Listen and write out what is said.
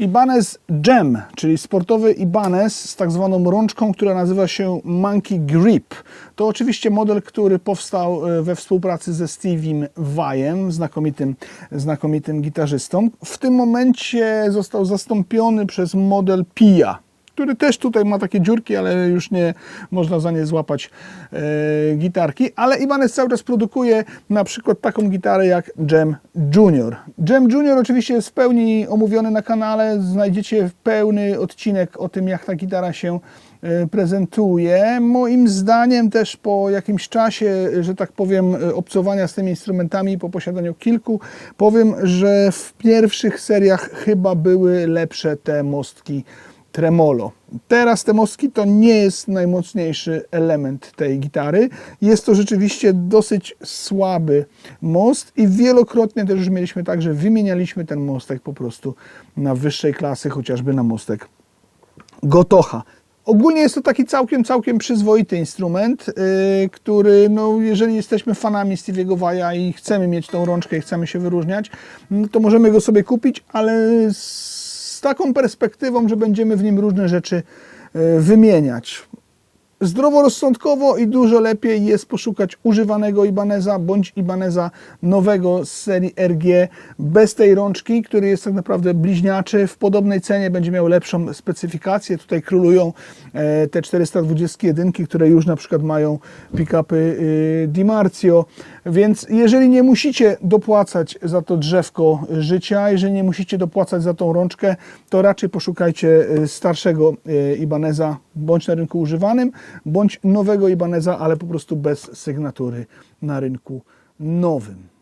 Ibanez Gem, czyli sportowy Ibanez z tak zwaną rączką, która nazywa się Monkey Grip. To oczywiście model, który powstał e, we współpracy ze Steviem Vajem, znakomitym, znakomitym gitarzystą. W tym momencie został zastąpiony przez model Pia który też tutaj ma takie dziurki, ale już nie można za nie złapać e, gitarki. Ale Ibanez cały czas produkuje na przykład taką gitarę jak Jam Junior. Jam Junior oczywiście jest w pełni omówiony na kanale. Znajdziecie pełny odcinek o tym, jak ta gitara się e, prezentuje. Moim zdaniem też po jakimś czasie, że tak powiem, e, obcowania z tymi instrumentami, po posiadaniu kilku, powiem, że w pierwszych seriach chyba były lepsze te mostki tremolo. Teraz te mostki to nie jest najmocniejszy element tej gitary. Jest to rzeczywiście dosyć słaby most i wielokrotnie też już mieliśmy tak, że wymienialiśmy ten mostek po prostu na wyższej klasy, chociażby na mostek Gotocha. Ogólnie jest to taki całkiem, całkiem przyzwoity instrument, yy, który, no, jeżeli jesteśmy fanami Stevie'ego Vaja i chcemy mieć tą rączkę i chcemy się wyróżniać, no, to możemy go sobie kupić, ale z taką perspektywą, że będziemy w nim różne rzeczy yy, wymieniać. Zdroworozsądkowo i dużo lepiej jest poszukać używanego Ibaneza bądź Ibaneza nowego z serii RG bez tej rączki, który jest tak naprawdę bliźniaczy. W podobnej cenie będzie miał lepszą specyfikację. Tutaj królują e, te 421, które już na przykład mają pick-upy y, Di Marzio. Więc jeżeli nie musicie dopłacać za to drzewko życia, jeżeli nie musicie dopłacać za tą rączkę, to raczej poszukajcie y, starszego y, Ibaneza bądź na rynku używanym, bądź nowego Ibaneza, ale po prostu bez sygnatury na rynku nowym.